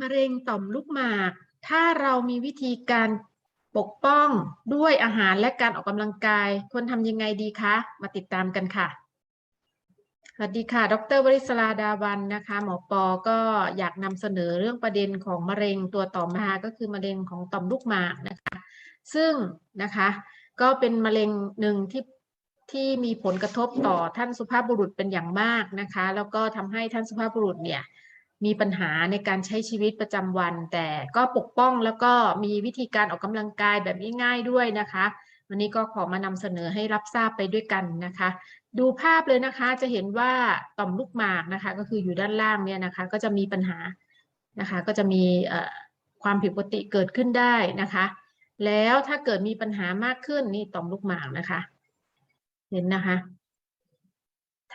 มะเร็งต่อมลูกหมาก ถ้าเรามีวิธีการปกป้องด้วยอาหารและการออกกำลังกาย ควรทำยังไงดีคะ มาติดตามกันค่ะ สวัสดีค่ะ ดรวริศราดาวันนะคะ หมอปอก็อยากนำเสนอเรื่องประเด็นของมะเร็งตัวต่อมาก็คือมะเร็งของต่อมลูกหมากนะคะ ซึ่งนะคะ ก็เป็นมะเร็งหนึ่งที่ที่มีผลกระทบต่อท่านสุภาพบุรุษเป็นอย่างมากนะคะ แล้วก็ทำให้ท่านสุภาพบุรุษเนี่ย มีปัญหาในการใช้ชีวิตประจำวัน แต่ก็ปกป้องแล้วก็มีวิธีการออกกำลังกายแบบง่ายๆด้วยนะคะ วันนี้ก็ขอมานำเสนอให้รับทราบไปด้วยกันนะคะ ดูภาพเลยนะคะจะเห็นว่าต่อมลูกหมากนะคะ ก็คืออยู่ด้านล่างเนี่ยนะคะ ก็จะมีปัญหานะคะ ก็จะมีความผิดปกติเกิดขึ้นได้นะคะ แล้วถ้าเกิดมีปัญหามากขึ้นนี่ต่อมลูกหมากนะคะ เห็นนะคะ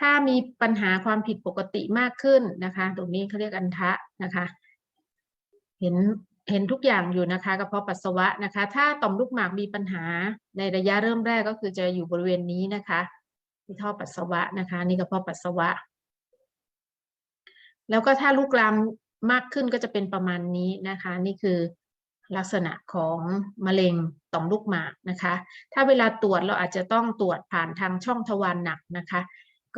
ถ้ามีปัญหาความผิดปกติมากขึ้นนะคะ ตรงนี้เขาเรียกอันทะนะคะ เห็นเห็นทุกอย่างอยู่นะคะกระเพาะปัสสาวะนะคะ ถ้าต่อมลูกหมากมีปัญหาในระยะเริ่มแรกก็คือจะอยู่บริเวณนี้นะคะที่ท่อปัสสาวะนะคะ นี่กระเพาะปัสสาวะ แล้วก็ถ้าลูกลามมากขึ้นก็จะเป็นประมาณนี้นะคะ นี่คือลักษณะของมะเร็งต่อมลูกหมากนะคะ ถ้าเวลาตรวจเราอาจจะต้องตรวจผ่านทางช่องทวารหนักนะคะ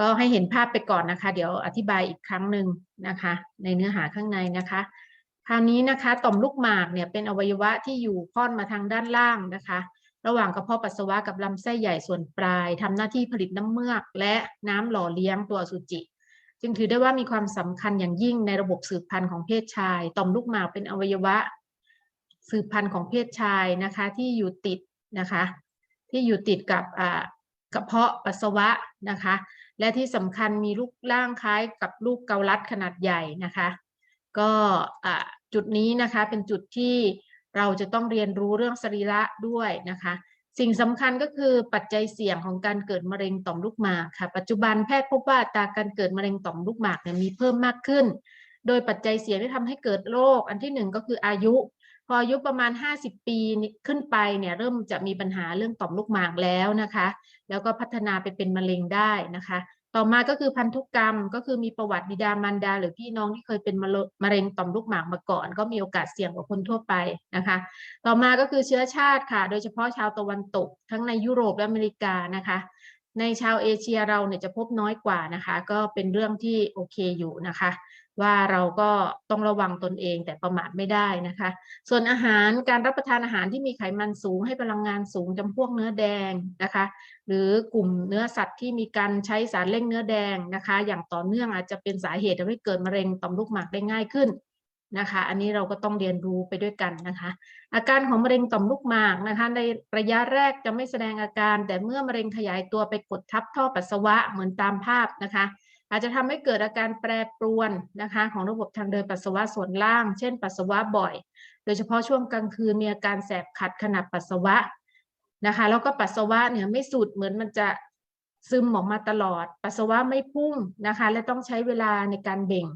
ก็ให้เห็นภาพไปก่อนนะคะ เดี๋ยวอธิบายอีกครั้งหนึ่งนะคะ ในเนื้อหาข้างในนะคะ คราวนี้นะคะต่อมลูกหมากเนี่ยเป็นอวัยวะที่อยู่ค่อนมาทางด้านล่างนะคะ ระหว่างกระเพาะปัสสาวะกับลำไส้ใหญ่ส่วนปลายทำหน้าที่ผลิตน้ำเมือกและน้ำหล่อเลี้ยงตัวอสุจิ จึงถือได้ว่ามีความสำคัญอย่างยิ่งในระบบสืบพันธุ์ของเพศชาย ต่อมลูกหมากเป็นอวัยวะ สืบพันธุ์ของเพศชายนะคะที่อยู่ติดนะคะ ที่อยู่ติดกับกระเพาะปัสสาวะนะคะ และที่สำคัญมีรูปร่างคล้ายกับลูกเกาลัดขนาดใหญ่นะคะ ก็จุดนี้นะคะเป็นจุดที่เราจะต้องเรียนรู้เรื่องสรีระด้วยนะคะ สิ่งสำคัญก็คือปัจจัยเสี่ยงของการเกิดมะเร็งต่อมลูกหมากค่ะ ปัจจุบันแพทย์พบว่าตาการเกิดมะเร็งต่อมลูกหมากเนี่ยมีเพิ่มมากขึ้น โดยปัจจัยเสี่ยงที่ทำให้เกิดโรคอันที่หนึ่งก็คืออายุ พออายุประมาณ 50 ปีขึ้นไปเนี่ยเริ่มจะมีปัญหาเรื่องต่อมลูกหมากแล้วนะคะ แล้วก็พัฒนาไปเป็นมะเร็งได้นะคะ ต่อมาก็คือพันธุกรรมก็คือมีประวัติบิดามารดา หรือพี่น้องที่เคยเป็นมะเร็งต่อมลูกหมากมาก่อน ก็มีโอกาสเสี่ยงกว่าคนทั่วไปนะคะ ต่อมาก็คือเชื้อชาติค่ะ โดยเฉพาะชาวตะวันตก ทั้งในยุโรปและอเมริกานะคะ ในชาวเอเชียเราเนี่ยจะพบน้อยกว่านะคะ ก็เป็นเรื่องที่โอเคอยู่นะคะ ว่าเราก็ต้องระวังตนเองแต่ประมาทไม่ได้นะคะ ส่วนอาหารการรับประทานอาหารที่มีไขมันสูงให้พลังงานสูงจำพวกเนื้อแดงนะคะ หรือกลุ่มเนื้อสัตว์ที่มีการใช้สารเร่งเนื้อแดงนะคะ อย่างต่อเนื่องอาจจะเป็นสาเหตุทำให้เกิดมะเร็งต่อมลูกหมากได้ง่ายขึ้นนะคะ อันนี้เราก็ต้องเรียนรู้ไปด้วยกันนะคะ อาการของมะเร็งต่อมลูกหมากนะคะ ในระยะแรกจะไม่แสดงอาการ แต่เมื่อมะเร็งขยายตัวไปกดทับท่อปัสสาวะเหมือนตามภาพนะคะ อาจจะทำให้เกิดอาการแปรปรวนนะคะของระบบทางเดินปัสสาวะส่วนล่าง เช่น ปัสสาวะบ่อย โดยเฉพาะช่วงกลางคืนมีอาการแสบขัดขณะปัสสาวะนะคะแล้วก็ปัสสาวะเนี่ยไม่สุดเหมือนมันจะซึมออกมาตลอด ปัสสาวะไม่พุ่งนะคะ และต้องใช้เวลาในการเบ่ง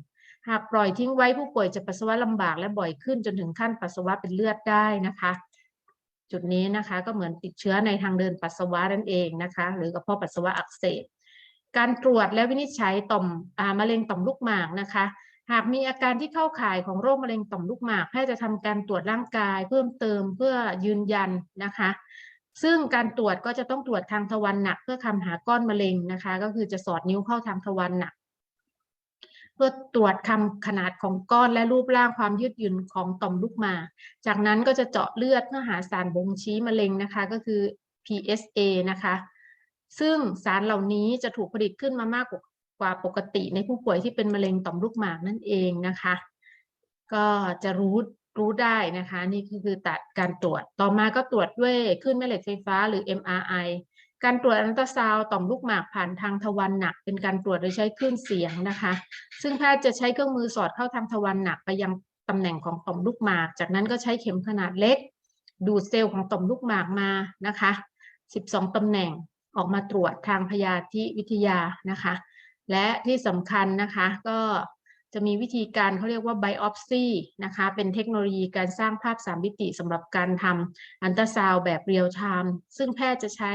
หากปล่อยทิ้งไว้ผู้ป่วยจะปัสสาวะลำบากและบ่อยขึ้นจนถึงขั้นปัสสาวะเป็นเลือดได้นะคะ จุดนี้นะคะก็เหมือนติดเชื้อในทางเดินปัสสาวะนั่นเองนะคะ หรือกระเพาะปัสสาวะอักเสบ การตรวจและวินิจฉัยต่อมมะเร็งต่อมลูกหมากนะคะ หากมีอาการที่เข้าข่ายของโรคมะเร็งต่อมลูกหมากแพทย์จะทำการตรวจร่างกาย เพิ่มเติมเพื่อยืนยันนะคะ ซึ่งการตรวจก็จะต้องตรวจทางทวารหนัก เพื่อคำหาก้อนมะเร็งนะคะ ก็คือจะสอดนิ้วเข้าทางทวารหนัก เพื่อตรวจคำขนาดของก้อนและรูปร่างความยืดหยุ่นของต่อมลูกหมาก จากนั้นก็จะเจาะเลือดเพื่อหาสารบ่งชี้มะเร็งนะคะ ก็คือ PSA นะคะ ซึ่งสารเหล่านี้จะถูกผลิตขึ้นมามากกว่าปกติในผู้ป่วยที่เป็นมะเร็งต่อมลูกหมากนั่นเองนะคะ ก็จะรู้รู้ได้นะคะ นี่คือตัดการตรวจต่อมาก็ตรวจด้วยคลื่นแม่เหล็กไฟฟ้าหรือ MRI การตรวจอัลตราซาวต่อมลูกหมากผ่านทางทวารหนัก เป็นการตรวจโดยใช้คลื่นเสียงนะคะ ซึ่งแพทย์จะใช้เครื่องมือสอดเข้าทางทวารหนักไปยังตำแหน่งของต่อมลูกหมาก จากนั้นก็ใช้เข็มขนาดเล็ก ดูดเซลล์ของต่อมลูกหมากมานะคะ 12ตำแหน่ง ออกมาตรวจทางพยาธิวิทยานะคะ และที่สำคัญนะคะก็จะมีวิธีการเขาเรียกว่า biopsy นะคะ เป็นเทคโนโลยีการสร้างภาพสามมิติสำหรับการทำอันตราซาวแบบเรียลไทม์ซึ่งแพทย์จะใช้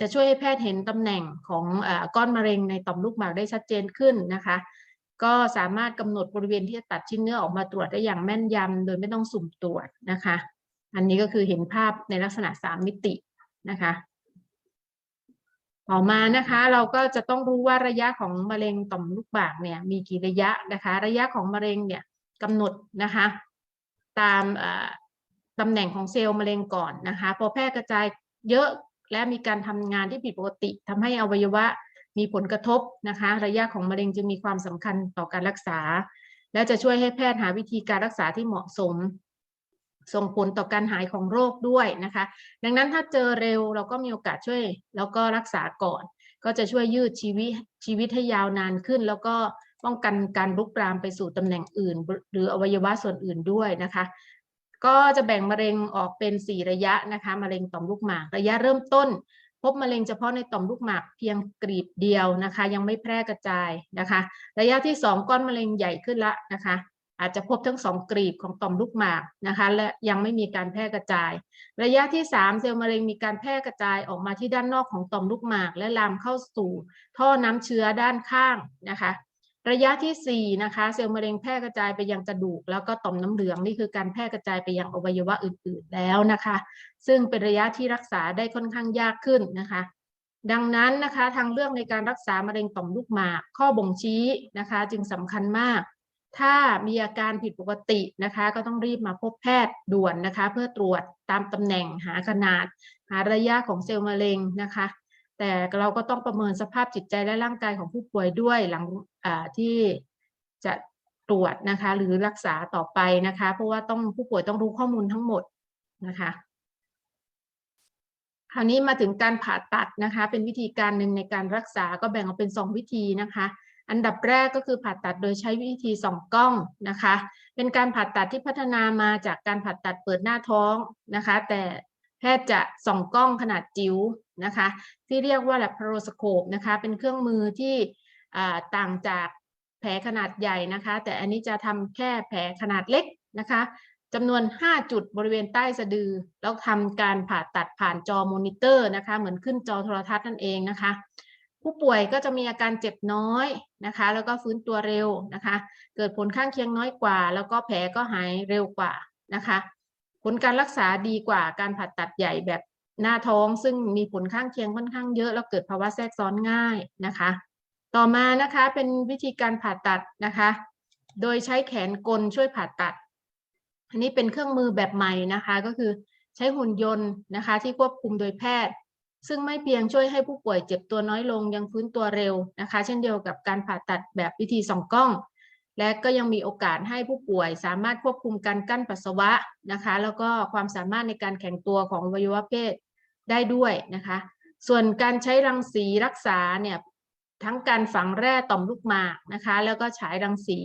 จะช่วยให้แพทย์เห็นตำแหน่งของอก้อนมะเร็งในต่อมลูกหมากได้ชัดเจนขึ้นนะคะ ก็สามารถกำหนดบริเวณที่จะตัดชิ้นเนื้อออกมาตรวจได้อย่างแม่นยำโดยไม่ต้องสุ่มตรวจนะคะ อันนี้ก็คือเห็นภาพในลักษณะสามมิติ นะคะ ต่อมานะคะเราก็จะต้องรู้ว่าระยะของมะเร็งต่อมลูกหมากเนี่ยมีกี่ระยะนะคะ ระยะของมะเร็งเนี่ยกำหนดนะคะตามตำแหน่งของเซลล์มะเร็งก่อนนะคะ พอแพร่กระจายเยอะและมีการทำงานที่ผิดปกติทำให้อวัยวะมีผลกระทบนะคะ ระยะของมะเร็งจึงมีความสำคัญต่อการรักษา และจะช่วยให้แพทย์หาวิธีการรักษาที่เหมาะสม ส่งผลต่อการหายของโรคด้วยนะคะ ดังนั้นถ้าเจอเร็วเราก็มีโอกาสช่วย แล้วก็รักษาก่อน ก็จะช่วยยืดชีวิตชีวิตให้ยาวนานขึ้น แล้วก็ป้องกันการลุกลามไปสู่ตำแหน่งอื่น หรืออวัยวะส่วนอื่นด้วยนะคะ ก็จะแบ่งมะเร็งออกเป็น 4 ระยะนะคะมะเร็งต่อมลูกหมากระยะเริ่มต้น พบมะเร็งเฉพาะในต่อมลูกหมากเพียงกรีบเดียวนะคะ ยังไม่แพร่กระจายนะคะ ระยะที่ 2 ก้อนมะเร็งใหญ่ขึ้นละนะคะ อาจจะพบทั้งสองกรีบของต่อมลูกหมากนะคะและยังไม่มีการแพร่กระจาย ระยะที่ 3 เซลล์มะเร็งมีการแพร่กระจายออกมาที่ด้านนอกของต่อมลูกหมาก และลามเข้าสู่ท่อน้ำเชื้อด้านข้างนะคะ ระยะที่4นะคะเซลล์มะเร็งแพร่กระจายไปยังกระดูก แล้วก็ต่อมน้ำเหลืองนี่คือการแพร่กระจายไปยังอวัยวะอื่น ๆแล้วนะคะ ซึ่งเป็นระยะที่รักษาได้ค่อนข้างยากขึ้นนะคะดังนั้นนะคะทางเลือกในการรักษามะเร็งต่อมลูกหมาก ข้อบ่งชี้นะคะ จึงสำคัญมาก ถ้ามีอาการผิดปกตินะคะ ก็ต้องรีบมาพบแพทย์ด่วนนะคะ เพื่อตรวจตามตำแหน่งหาขนาด หาระยะของเซลล์มะเร็งนะคะ แต่เราก็ต้องประเมินสภาพจิตใจและร่างกายของผู้ป่วยด้วยหลังที่จะตรวจนะคะ หรือรักษาต่อไปนะคะ เพราะว่าต้องผู้ป่วยต้องรู้ข้อมูลทั้งหมดนะคะคราวนี้มาถึงการผ่าตัดนะคะ เป็นวิธีการหนึ่งในการรักษาก็แบ่งออกเป็น 2 วิธีนะคะ อันดับแรกก็คือผ่าตัดโดยใช้วิธีส่องกล้องนะคะ เป็นการผ่าตัดที่พัฒนามาจากการผ่าตัดเปิดหน้าท้องนะคะ แต่แพทย์จะส่องกล้องขนาดจิ๋วนะคะ ที่เรียกว่า laparoscope นะคะ เป็นเครื่องมือที่ต่างจากแผลขนาดใหญ่นะคะ แต่อันนี้จะทำแค่แผลขนาดเล็กนะคะจำนวน 5 จุดบริเวณใต้สะดือ แล้วทำการผ่าตัดผ่านจอมอนิเตอร์นะคะ เหมือนขึ้นจอโทรทัศน์นั่นเองนะคะ ผู้ป่วยก็จะมีอาการเจ็บน้อยนะคะ แล้วก็ฟื้นตัวเร็วนะคะ เกิดผลข้างเคียงน้อยกว่า แล้วก็แผลก็หายเร็วกว่านะคะ ผลการรักษาดีกว่าการผ่าตัดใหญ่แบบหน้าท้อง ซึ่งมีผลข้างเคียงค่อนข้างเยอะ แล้วเกิดภาวะแทรกซ้อนง่ายนะคะ ต่อมานะคะเป็นวิธีการผ่าตัดนะคะ โดยใช้แขนกลช่วยผ่าตัด อันนี้เป็นเครื่องมือแบบใหม่นะคะ ก็คือใช้หุ่นยนต์นะคะ ที่ควบคุมโดยแพทย์ ซึ่งไม่เพียงช่วยให้ผู้ป่วยเจ็บตัวน้อยลงยังฟื้นตัวเร็วนะคะ เช่นเดียวกับการผ่าตัดแบบวิธีส่องกล้อง และก็ยังมีโอกาสให้ผู้ป่วยสามารถควบคุมการกั้นปัสสาวะนะคะ แล้วก็ความสามารถในการแข็งตัวของอวัยวะเพศได้ด้วยนะคะ ส่วนการใช้รังสีรักษาเนี่ยทั้งการฝังแร่ต่อมลูกหมากนะคะ แล้วก็ฉายรังสี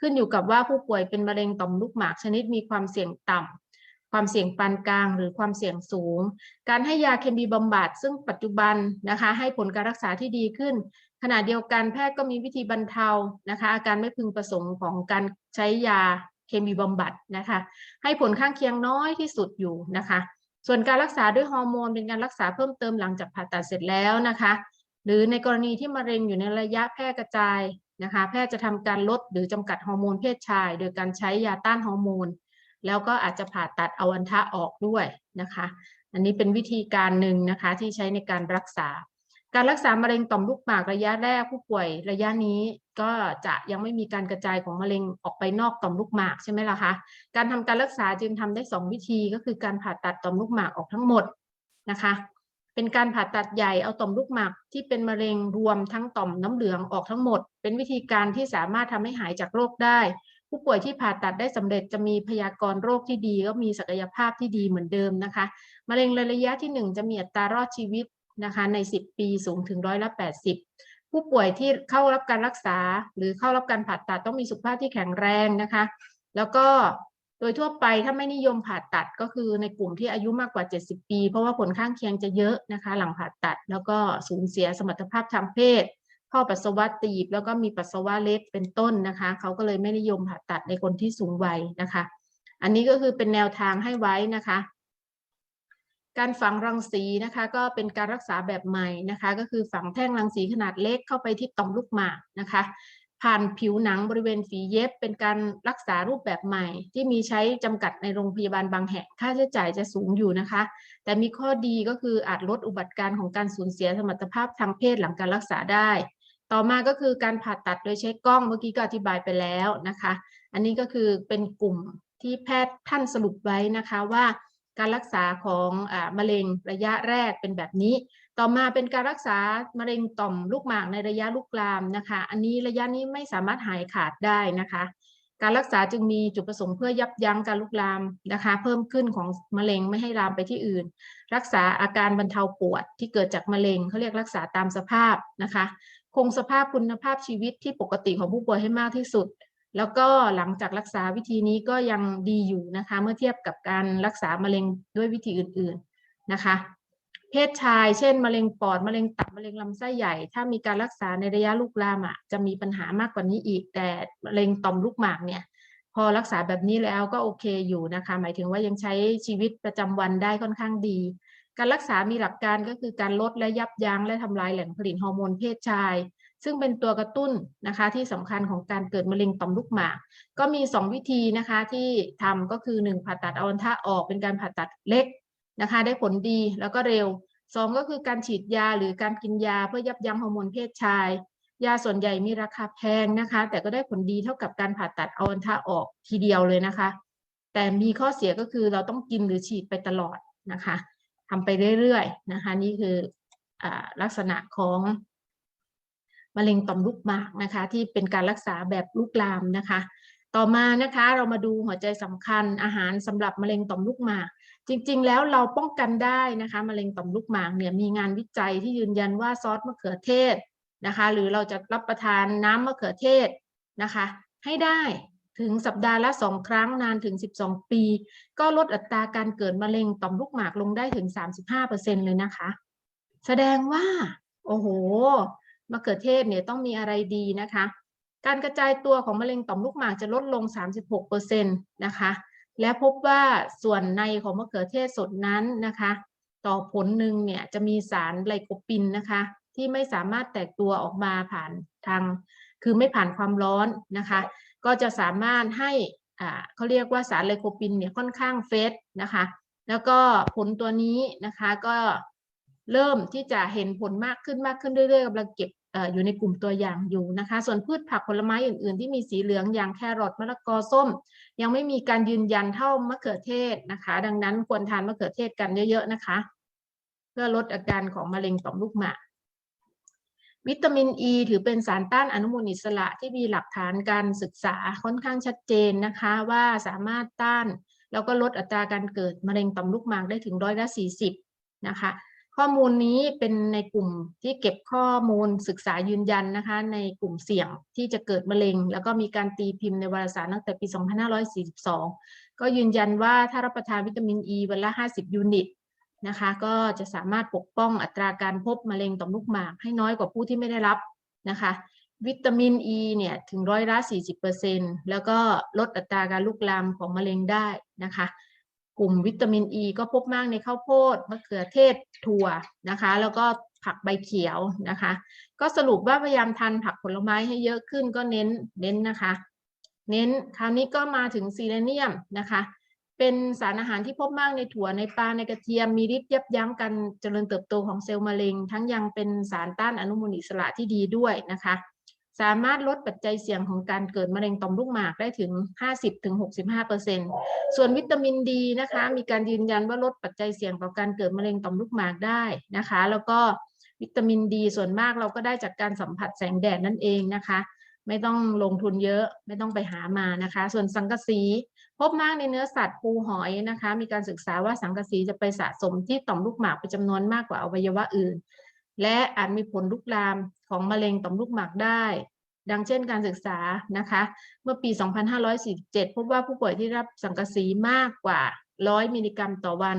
ขึ้นอยู่กับว่าผู้ป่วยเป็นมะเร็งต่อมลูกหมากชนิดมีความเสี่ยงต่ำ ความเสี่ยงปานกลางหรือความเสี่ยงสูง การให้ยาเคมีบำบัดซึ่งปัจจุบันนะคะให้ผลการรักษาที่ดีขึ้น ขณะเดียวกันแพทย์ก็มีวิธีบรรเทานะคะอาการไม่พึงประสงค์ของการใช้ยาเคมีบำบัดนะคะให้ผลข้างเคียงน้อยที่สุดอยู่นะคะ ส่วนการรักษาด้วยฮอร์โมนเป็นการรักษาเพิ่มเติมหลังจากผ่าตัดเสร็จแล้วนะคะ หรือในกรณีที่มะเร็งอยู่ในระยะแพร่กระจายนะคะแพทย์จะทำการลดหรือจำกัดฮอร์โมนเพศชาย โดยการใช้ยาต้านฮอร์โมน แล้วก็อาจจะผ่าตัดเอาอันทะออกด้วยนะคะ อันนี้เป็นวิธีการหนึ่งนะคะที่ใช้ในการรักษา การรักษามะเร็งต่อมลูกหมากระยะแรกผู้ป่วยระยะนี้ก็จะยังไม่มีการกระจายของมะเร็งออกไปนอกต่อมลูกหมากใช่ไหมล่ะคะ การทำการรักษาจึงทำได้ 2 วิธีก็คือการผ่าตัดต่อมลูกหมากออกทั้งหมดนะคะ เป็นการผ่าตัดใหญ่เอาต่อมลูกหมากที่เป็นมะเร็งรวมทั้งต่อมน้ำเหลืองออกทั้งหมด เป็นวิธีการที่สามารถทำให้หายจากโรคได้ ผู้ป่วยที่ผ่าตัดได้สำเร็จจะมีพยากรณ์โรคที่ดี ก็มีศักยภาพที่ดีเหมือนเดิมนะคะมะเร็งระยะที่ 1 จะมีอัตรารอดชีวิตนะคะใน 10 ปีสูงถึงร้อยละ80 ผู้ป่วยที่เข้ารับการรักษา หรือเข้ารับการผ่าตัดต้องมีสุขภาพที่แข็งแรงนะคะ แล้วก็โดยทั่วไปถ้าไม่นิยมผ่าตัดก็คือในกลุ่มที่อายุมากกว่า 70 ปี เพราะว่าผลข้างเคียงจะเยอะนะคะ หลังผ่าตัดแล้วก็สูญเสียสมรรถภาพทางเพศ ท่อปัสสาวะตีบ แล้วก็มีปัสสาวะเล็ดเป็นต้นนะคะเขาก็เลยไม่นิยมผ่าตัดในคนที่สูงวัยนะคะ อันนี้ก็คือเป็นแนวทางให้ไว้นะคะ การฝังรังสีนะคะก็เป็นการรักษาแบบใหม่นะคะ ก็คือฝังแท่งรังสีขนาดเล็กเข้าไปที่ต่อมลูกหมากนะคะผ่านผิวหนังบริเวณฝีเย็บเป็นการรักษารูปแบบใหม่ ที่มีใช้จำกัดในโรงพยาบาลบางแห่งค่าใช้จ่ายจะสูงอยู่นะคะ แต่มีข้อดีก็คืออาจลดอุบัติการณ์ของการสูญเสียสมรรถภาพทางเพศหลังการรักษาได้ ต่อมาก็คือการผ่าตัดโดยใช้กล้องเมื่อกี้ก็อธิบายไปแล้วนะคะ อันนี้ก็คือเป็นกลุ่มที่แพทย์ท่านสรุปไว้นะคะว่าการรักษาของอมะเร็งระยะแรกเป็นแบบนี้ ต่อมาเป็นการรักษามะเร็งต่อมลูกหมากในระยะลุกลามนะคะ อันนี้ระยะนี้ไม่สามารถหายขาดได้นะคะ การรักษาจึงมีจุดประสงค์เพื่อยับยั้งการลุกลามนะคะ เพิ่มขึ้นของมะเร็งไม่ให้ลามไปที่อื่น รักษาอาการบรรเทาปวดที่เกิดจากมะเร็งเขาเรียกรักษาตามสภาพนะคะ คงสภาพคุณภาพชีวิตที่ปกติของผู้ป่วยให้มากที่สุด แล้วก็หลังจากรักษาวิธีนี้ก็ยังดีอยู่นะคะ เมื่อเทียบกับการรักษามะเร็งด้วยวิธีอื่นๆนะคะ เพศชาย เช่น มะเร็งปอด มะเร็งตับ มะเร็งลำไส้ใหญ่ ถ้ามีการรักษาในระยะลุกลามอะจะมีปัญหามากกว่านี้อีก แต่มะเร็งต่อมลูกหมากเนี่ยพอรักษาแบบนี้แล้วก็โอเคอยู่นะคะ หมายถึงว่ายังใช้ชีวิตประจำวันได้ค่อนข้างดี การรักษามีหลักการก็คือการลดและยับยั้งและทำลายแหล่งผลิตฮอร์โมนเพศชาย ซึ่งเป็นตัวกระตุ้นนะคะที่สำคัญของการเกิดมะเร็งต่อมลูกหมาก ก็มี 2 วิธีนะคะที่ทำก็คือ 1 ผ่าตัดเอาอันทะออกเป็นการผ่าตัดเล็กนะคะได้ผลดีแล้วก็เร็ว 2 ก็คือการฉีดยาหรือการกินยาเพื่อยับยั้งฮอร์โมนเพศชาย ยาส่วนใหญ่มีราคาแพงนะคะ แต่ก็ได้ผลดีเท่ากับการผ่าตัดเอาอันทะออกทีเดียวเลยนะคะ แต่มีข้อเสียก็คือเราต้องกินหรือฉีดไปตลอดนะคะ ทำไปเรื่อยๆนะคะ นี่คืออลักษณะของมะเร็งต่อมลูกหมากนะคะ ที่เป็นการรักษาแบบลุกลามนะคะ ต่อมานะคะเรามาดูหัวใจสำคัญอาหารสำหรับมะเร็งต่อมลูกหมาก จริง ๆ แล้วเราป้องกันได้นะคะมะเร็งต่อมลูกหมากเนี่ยมีงานวิจัยที่ยืนยันว่าซอสมะเขือเทศนะคะ หรือเราจะรับประทานน้ำมะเขือเทศนะคะ ให้ได้ ถึงสัปดาห์ละสองครั้งนานถึง 12 ปี ก็ลดอัตราการเกิดมะเร็งต่อมลูกหมากลงได้ถึง 35%เลยนะคะ แสดงว่า โอ้โหมะเขือเทศเนี่ยต้องมีอะไรดีนะคะ การกระจายตัวของมะเร็งต่อมลูกหมากจะลดลง 36%นะคะ และพบว่าส่วนในของมะเขือเทศสดนั้นนะคะ ต่อผลหนึ่งเนี่ยจะมีสารไลโคปินนะคะ ที่ไม่สามารถแตกตัวออกมาผ่านทางคือไม่ผ่านความร้อนนะคะ ก็จะสามารถให้เขาเรียกว่าสารไลโคปินเนี่ยค่อนข้างเฟสนะคะ แล้วก็ผลตัวนี้นะคะก็เริ่มที่จะเห็นผลมากขึ้นมากขึ้นเรื่อยๆกำลังเก็บออยู่ในกลุ่มตัวอย่างอยู่นะคะ ส่วนพืชผักผลไม้อื่นๆ ที่มีสีเหลืองอย่างแครอทมะละกอส้ม ยังไม่มีการยืนยันเท่ามะเขือเทศนะคะ ดังนั้นควรทานมะเขือเทศกันเยอะๆนะคะ เพื่อลดอาการของมะเร็งต่อมลูกหมาก วิตามินอ e ีถือเป็นสารต้านอนุมูลอิสระที่มีหลักฐานการศึกษาค่อนข้างชัดเจนนะคะ ว่าสามารถต้าน แล้วก็ลดอัตราการเกิดมะเร็งต่อมลูกหมากได้ถึงร้อยละสี่สิบนะคะ ข้อมูลนี้เป็นในกลุ่มที่เก็บข้อมูลศึกษายืนยันนะคะ ในกลุ่มเสี่ยงที่จะเกิดมะเร็ง แล้วก็มีการตีพิมพ์ในวารสารตั้งแต่ปี 2542 ก็ยืนยันว่าถ้ารับประทานวิตามินอ e ีวันละ 50 ยูนิต นะคะ ก็จะสามารถปกป้องอัตราการพบมะเร็งต่อมลูกหมากให้น้อยกว่าผู้ที่ไม่ได้รับนะคะวิตามินอ e ีเนี่ยถึงร้อยละ 40%แล้วก็ลดอัตราการลุกลามของมะเร็งได้นะคะ กลุ่มวิตามินอ e ีก็พบมากในข้าวโพดมะเขือเทศถั่วนะคะ แล้วก็ผักใบเขียวนะคะ ก็สรุปว่าพยายามทานผักผลไม้ให้เยอะขึ้นก็เน้นเน้นนะคะ เน้นคราวนี้ก็มาถึงซีเลเนียมนะคะ เป็นสารอาหารที่พบมากในถั่วในปลาในกระเทียมมีฤทธิ์ยับยั้งการเจริญเติบโตของเซลล์มะเร็ง ทั้งยังเป็นสารต้านอนุมูลอิสระที่ดีด้วยนะคะ สามารถลดปัจจัยเสี่ยงของการเกิดมะเร็งต่อมลูกหมากได้ถึง 50-65%ส่วนวิตามินดีนะคะ มีการยืนยันว่าลดปัจจัยเสี่ยงต่อการเกิดมะเร็งต่อมลูกหมากได้นะคะ แล้วก็วิตามินดีส่วนมากเราก็ได้จากการสัมผัสแสงแดดนั่นเองนะคะ ไม่ต้องลงทุนเยอะไม่ต้องไปหามานะคะ ส่วนสังกะสี พบมากในเนื้อสัตว์ปูหอยนะคะ มีการศึกษาว่าสังกะสีจะไปสะสมที่ต่อมลูกหมากเป็นจำนวนมากกว่าอวัยวะอื่น และอาจมีผลลุกลามของมะเร็งต่อมลูกหมากได้ ดังเช่นการศึกษานะคะ เมื่อปี 2547 พบว่าผู้ป่วยที่รับสังกะสีมากกว่า 100 มิลลิกรัมต่อวัน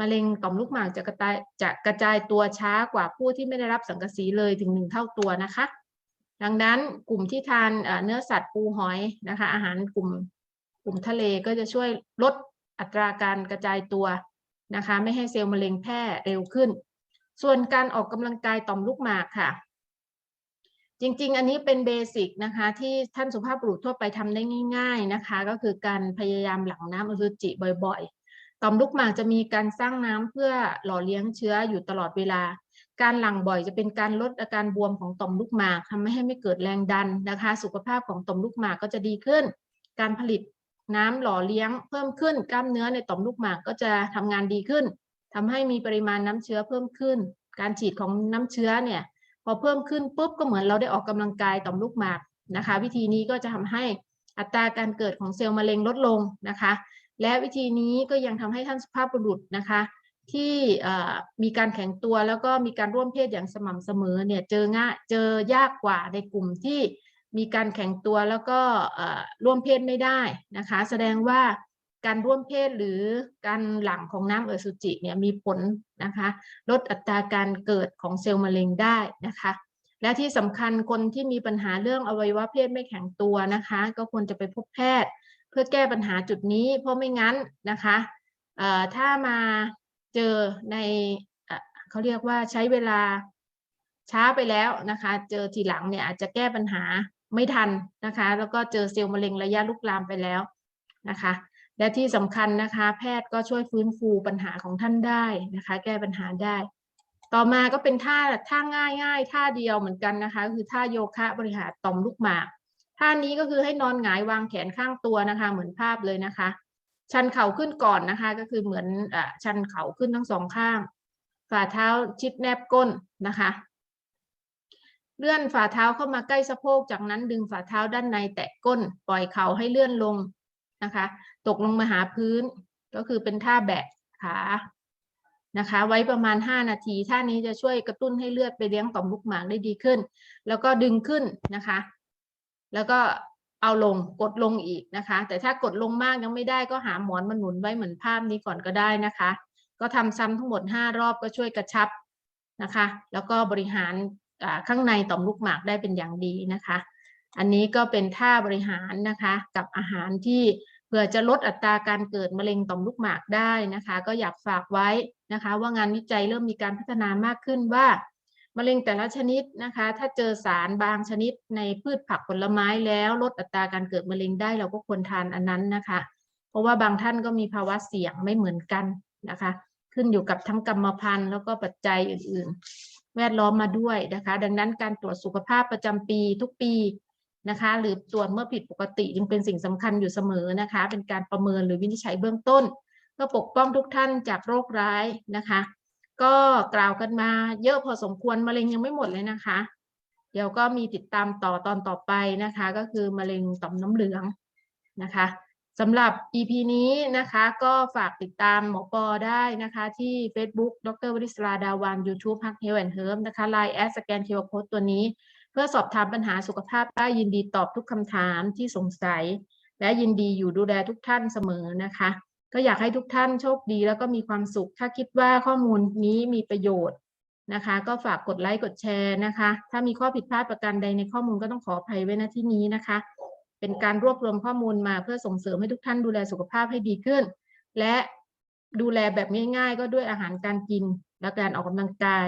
มะเร็งต่อมลูกหมากจะกระจายจะกระจายตัวช้ากว่าผู้ที่ไม่ได้รับสังกะสีเลยถึงหนึ่งเท่าตัวนะคะ ดังนั้นกลุ่มที่ทานเอ่อเนื้อสัตว์ปูหอยนะคะ อาหารกลุ่ม กลุ่มทะเลก็จะช่วยลดอัตราการกระจายตัวนะคะ ไม่ให้เซลล์มะเร็งแพร่เร็วขึ้น ส่วนการออกกำลังกายต่อมลูกหมากค่ะ จริงๆ อันนี้เป็นเบสิกนะคะ ที่ท่านสุภาพบุรุษทั่วไปทำได้ง่าย ๆนะคะ ก็คือการพยายามหลั่งน้ำอสุจิบ่อยๆ ต่อมลูกหมากจะมีการสร้างน้ำเพื่อหล่อเลี้ยงเชื้ออยู่ตลอดเวลา การหลั่งบ่อยจะเป็นการลดอาการบวมของต่อมลูกหมากทำให้ไม่เกิดแรงดันนะคะ สุขภาพของต่อมลูกหมากก็จะดีขึ้น การผลิต น้ำหล่อเลี้ยงเพิ่มขึ้นกล้ามเนื้อในต่อมลูกหมากก็จะทำงานดีขึ้นทำให้มีปริมาณน้ำเชื้อเพิ่มขึ้น การฉีดของน้ำเชื้อเนี่ยพอเพิ่มขึ้นปุ๊บก็เหมือนเราได้ออกกำลังกายต่อมลูกหมากนะคะ วิธีนี้ก็จะทำให้อัตราการเกิดของเซลล์มะเร็งลดลงนะคะ และวิธีนี้ก็ยังทำให้ท่านสุภาพบุรุษนะคะ ที่มีการแข็งตัวแล้วก็มีการร่วมเพศอย่างสม่ำเสมอเนี่ยเจอง่ายเจอยากกว่าในกลุ่มที่ มีการแข็งตัวแล้วก็ร่วมเพศไม่ได้นะคะ แสดงว่าการร่วมเพศหรือการหลั่งของน้ำเอสุจิเนี่ยมีผลนะคะ ลดอัตราการเกิดของเซลล์มะเร็งได้นะคะ และที่สำคัญคนที่มีปัญหาเรื่องอวัยวะเพศไม่แข็งตัวนะคะ ก็ควรจะไปพบแพทย์ เพื่อแก้ปัญหาจุดนี้ เพราะไม่งั้นนะคะถ้ามาเจอในเอเขาเรียกว่าใช้เวลาช้าไปแล้วนะคะ เจอทีหลังเนี่ยอาจจะแก้ปัญหา ไม่ทันนะคะ แล้วก็เจอเซลล์มะเร็งระยะลุกลามไปแล้วนะคะ และที่สำคัญนะคะ แพทย์ก็ช่วยฟื้นฟูปัญหาของท่านได้นะคะ แก้ปัญหาได้ ต่อมาก็เป็นท่าท่าง่ายง่ายๆท่าเดียวเหมือนกันนะคะ คือท่าโยคะบริหารต่อมลูกหมากท่านี้ก็คือให้นอนหงายวางแขนข้างตัวนะคะ เหมือนภาพเลยนะคะ ชันเข่าขึ้นก่อนนะคะ ก็คือเหมือนอชันเข่าขึ้นทั้งสองข้างฝ่าเท้าชิดแนบก้นนะคะ เลื่อนฝ่าเท้าเข้ามาใกล้สะโพก จากนั้นดึงฝ่าเท้าด้านในแตะก้น ปล่อยเข่าให้เลื่อนลงนะคะ ตกลงมาหาพื้น ก็คือเป็นท่าแบะขานะคะ ไว้ประมาณ 5 นาที ท่านี้จะช่วยกระตุ้นให้เลือดไปเลี้ยงต่อมลูกหมากได้ดีขึ้น แล้วก็ดึงขึ้นนะคะ แล้วก็เอาลงกดลงอีกนะคะ แต่ถ้ากดลงมากยังไม่ได้ก็หาหมอนมาหนุนไว้เหมือนภาพนี้ก่อนก็ได้นะคะ ก็ทำซ้ำทั้งหมด 5 รอบก็ช่วยกระชับนะคะ แล้วก็บริหาร ข้างในต่อมลูกหมากได้เป็นอย่างดีนะคะ อันนี้ก็เป็นท่าบริหารนะคะกับอาหารที่เพื่อจะลดอัตราการเกิดมะเร็งต่อมลูกหมากได้นะคะ ก็อยากฝากไว้นะคะ ว่างานวิจัยเริ่มมีการพัฒนามากขึ้นว่ามะเร็งแต่ละชนิดนะคะ ถ้าเจอสารบางชนิดในพืชผักผลไม้แล้วลดอัตราการเกิดมะเร็งได้เราก็ควรทานอันนั้นนะคะ เพราะว่าบางท่านก็มีภาวะเสี่ยงไม่เหมือนกันนะคะ ขึ้นอยู่กับทั้งกรรมพันธุ์แล้วก็ปัจจัยอื่นๆ แวดล้อมมาด้วยนะคะ ดังนั้นการตรวจสุขภาพประจำปีทุกปีนะคะ หรือตรวจเมื่อผิดปกติจึงเป็นสิ่งสำคัญอยู่เสมอนะคะ เป็นการประเมินหรือวินิจฉัยเบื้องต้นเพื่อปกป้องทุกท่านจากโรคร้ายนะคะ ก็กล่าวกันมาเยอะพอสมควรมะเร็งยังไม่หมดเลยนะคะ เดี๋ยวก็มีติดตามต่อตอนต่อไปนะคะ ก็คือมะเร็งต่อมน้ำเหลืองนะคะ สำหรับ EP นี้นะคะก็ฝากติดตามหมอปอได้นะคะ ที่ Facebook ดรวริศราดาวัน YouTube ฮักเฮลแอนเฮิร์มนะคะ Line แอดสแกนเคอร์โคดตัวนี้ เพื่อสอบถามปัญหาสุขภาพได้ยินดีตอบทุกคำถามที่สงสัย และยินดีอยู่ดูแลทุกท่านเสมอนะคะ ก็อยากให้ทุกท่านโชคดีแล้วก็มีความสุข ถ้าคิดว่าข้อมูลนี้มีประโยชน์นะคะ ก็ฝากกดไลค์กดแชร์นะคะ ถ้ามีข้อผิดพลาดประการใดในข้อมูลก็ต้องขออภัยไว้ณที่นี้นะคะ เป็นการรวบรวมข้อมูลมาเพื่อส่งเสริมให้ทุกท่านดูแลสุขภาพให้ดีขึ้น และดูแลแบบง่ายๆ ก็ด้วยอาหารการกิน และการออกกำลังกาย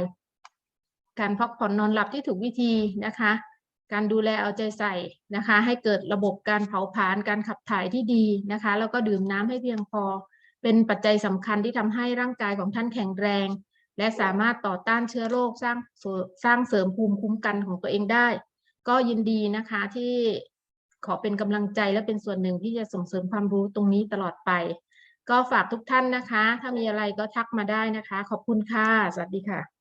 การพักผ่อนนอนหลับที่ถูกวิธีนะคะ การดูแลเอาใจใส่นะคะ ให้เกิดระบบการเผาผลาญการขับถ่ายที่ดีนะคะ แล้วก็ดื่มน้ำให้เพียงพอ เป็นปัจจัยสำคัญที่ทำให้ร่างกายของท่านแข็งแรง และสามารถต่อต้านเชื้อโรคสร้างสร้างเสริมภูมิคุ้มกันของตัวเองได้ ก็ยินดีนะคะที่ ขอเป็นกำลังใจและเป็นส่วนหนึ่งที่จะส่งเสริมความรู้ตรงนี้ตลอดไป ก็ฝากทุกท่านนะคะ ถ้ามีอะไรก็ทักมาได้นะคะ ขอบคุณค่ะ สวัสดีค่ะ